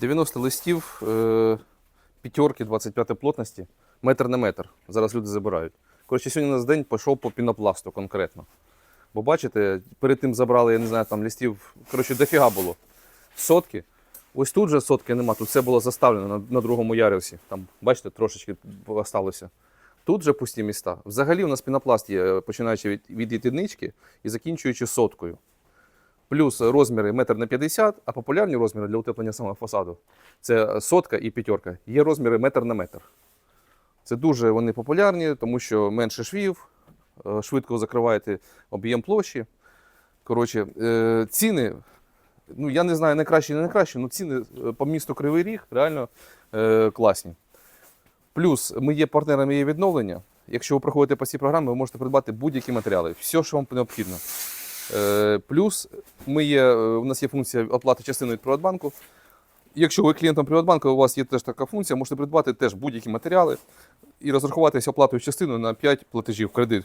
90 листів, е, п'ятерки 25 плотності, метр на метр. Зараз люди забирають. Коротше, сьогодні у нас день пішов по пінопласту конкретно. Бо бачите, перед тим забрали, я не знаю, там листів, коротше, дофіга було. Сотки. Ось тут же сотки нема, тут все було заставлено на, на другому ярусі. Там, бачите, трошечки залишилося. Тут же пусті міста. Взагалі у нас пінопласт є, починаючи від, від єдинички і закінчуючи соткою. Плюс розміри 1,50 на 50, а популярні розміри для утеплення самого фасаду це сотка і п'ятерка. Є розміри метр на метр. Це дуже вони популярні, тому що менше швів, е, швидко закриваєте об'єм площі. Коротше, е, ціни, ну я не знаю, не кращі, не найкращі, але ціни е, по місту Кривий Ріг реально класні. Плюс ми є партнерами її відновлення. Якщо ви проходите по цій програмі, ви можете придбати будь-які матеріали, все, що вам необхідно. Е, Плюс ми є, е, у нас є функція оплати частини від Приватбанку. Якщо ви клієнтом Приватбанку, у вас є теж така функція, можете придбати теж будь-які матеріали і розрахуватися оплатою частиною на 5 платежів кредит